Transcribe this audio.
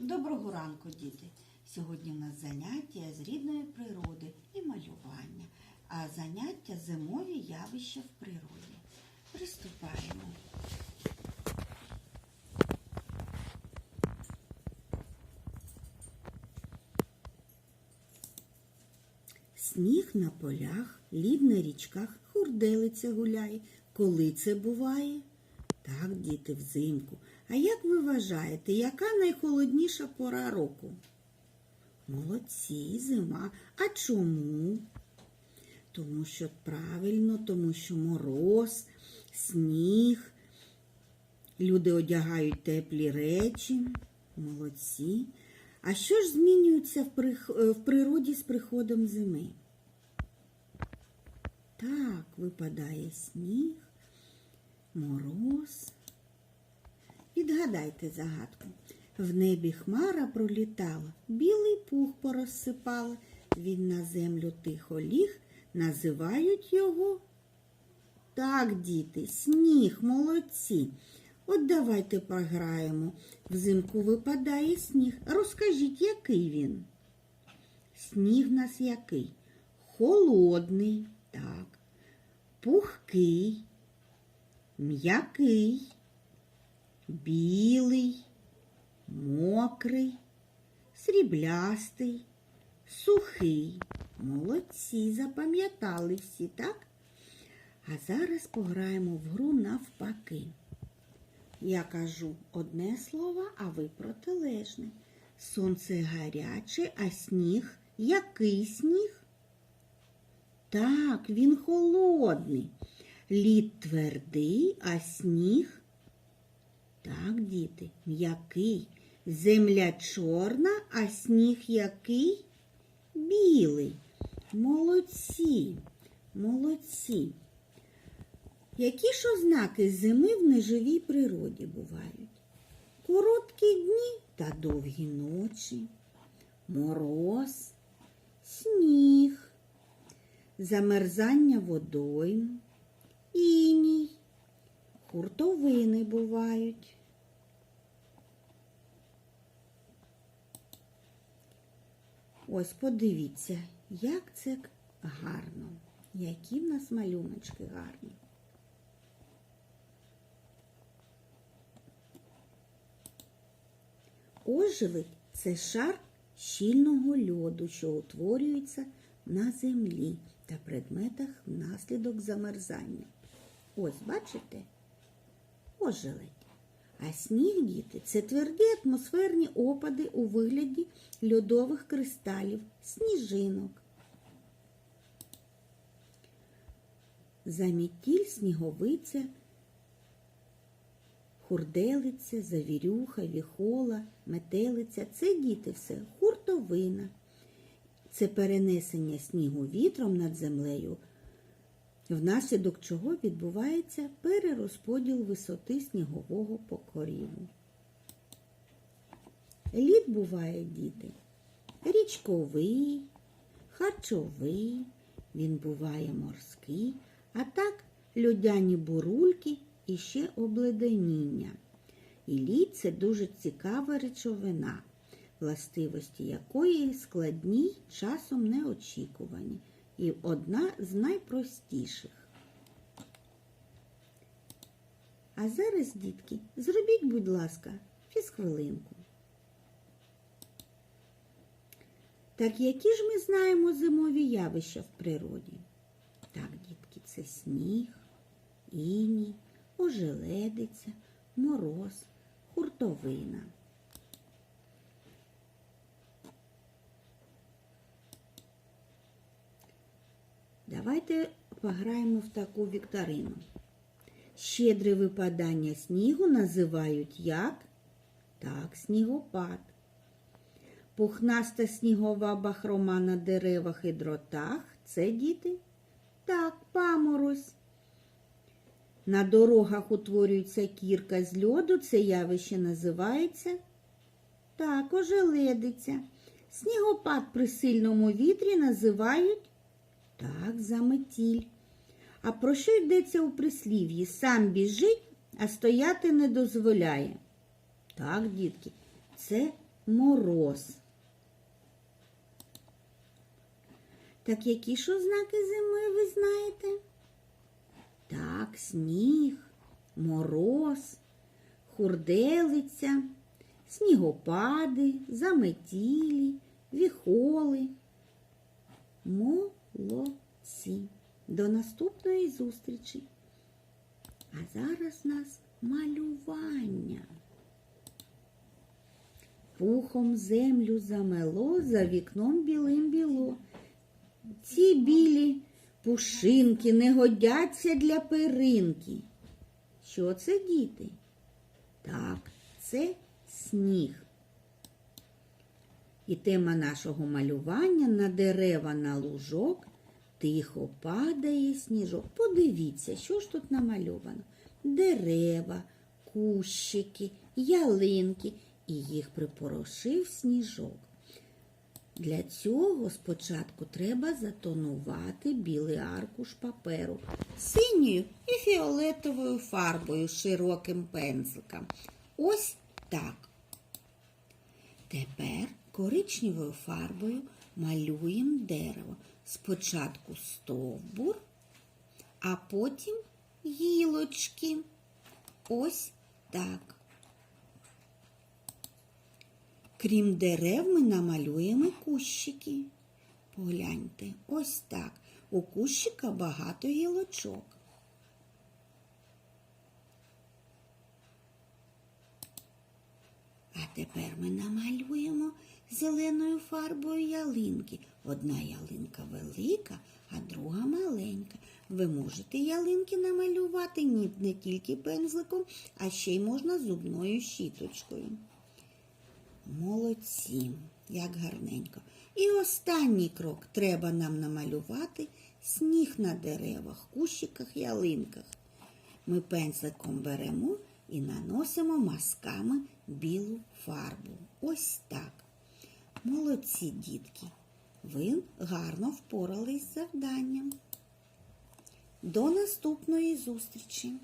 Доброго ранку, діти! Сьогодні в нас заняття з рідної природи і малювання, а заняття зимові явища в природі. Приступаємо. Сніг на полях, лід на річках, хурделиця гуляє. Коли це буває? Так, діти, взимку. А як ви вважаєте, яка найхолодніша пора року? Молодці, зима. А чому? Тому що правильно, тому що мороз, сніг. Люди одягають теплі речі. Молодці. А що ж змінюється в, е, природі з приходом зими? Так, випадає сніг, мороз. Відгадайте загадку. В небі хмара пролітала, білий пух порозсипала. Він на землю тихо ліг, називають його. Так, діти, сніг, молодці. От давайте пограємо. Взимку випадає сніг. Розкажіть, який він? Сніг нас який? Холодний, так. Пухкий, м'який, білий, мокрий, сріблястий, сухий. Молодці, запам'ятали всі, так? А зараз пограємо в гру навпаки. Я кажу одне слово, а ви протилежне. Сонце гаряче, а сніг який сніг? Так, він холодний. Лід твердий, а сніг. Так, діти, м'який. Земля чорна, а сніг який? Білий. Молодці, молодці. Які ж ознаки зими в неживій природі бувають? Короткі дні та довгі ночі, мороз, сніг, замерзання водойм, хуртовини бувають. Ось подивіться, як це гарно, які в нас малюночки гарні. Ожеледь – це шар щільного льоду, що утворюється на землі та предметах внаслідок замерзання. Ось, бачите? Ожеледь. А сніг, діти, це тверді атмосферні опади у вигляді льодових кристалів, сніжинок. Замітіль, сніговиця, хурделиця, завірюха, віхола, метелиця це діти все, хуртовина. Це перенесення снігу вітром над землею, внаслідок чого відбувається перерозподіл висоти снігового покоріву. Лід буває, діти, річковий, харчовий, він буває морський, а так льодяні бурульки і ще обледеніння. І лід це дуже цікава речовина, властивості якої складні, часом неочікувані, і одна з найпростіших. А зараз, дітки, зробіть, будь ласка, фізхвилинку. Так які ж ми знаємо зимові явища в природі? Так, дітки, це сніг, іній, ожеледиця, мороз, хуртовина. Давайте пограємо в таку вікторину. Щедре випадання снігу називають як? Так, снігопад. Пухнаста снігова бахрома на деревах і дротах це діти? Так, паморозь. На дорогах утворюється кірка з льоду, це явище називається так, ожеледиця. Снігопад при сильному вітрі називають так, заметіль. А про що йдеться у прислів'ї? Сам біжить, а стояти не дозволяє. Так, дітки, це мороз. Так які ж ознаки зими ви знаєте? Так, сніг, мороз, хурделиця, снігопади, заметілі, віхоли. Молодці. До наступної зустрічі. А зараз нас малювання. Пухом землю замело, за вікном білим біло. Ці білі пушинки не годяться для перинки. Що це, діти? Так, це сніг. І тема нашого малювання на дерева на лужок тихо падає сніжок. Подивіться, що ж тут намальовано. Дерева, кущики, ялинки, і їх припорошив сніжок. Для цього спочатку треба затонувати білий аркуш паперу синьою і фіолетовою фарбою широким пензликом. Ось так. Тепер коричневою фарбою малюємо дерево. Спочатку стовбур, а потім гілочки. Ось так. Крім дерев, ми намалюємо кущики. Погляньте, ось так. У кущика багато гілочок. А тепер ми намалюємо зеленою фарбою ялинки. Одна ялинка велика, а друга маленька. Ви можете ялинки намалювати не тільки пензликом, а ще й можна зубною щіточкою. Молодці, як гарненько. І останній крок треба нам намалювати сніг на деревах, кущиках, ялинках. Ми пензликом беремо і наносимо мазками білу фарбу. Ось так. Молодці, дітки. Ви гарно впорались з завданням. До наступної зустрічі!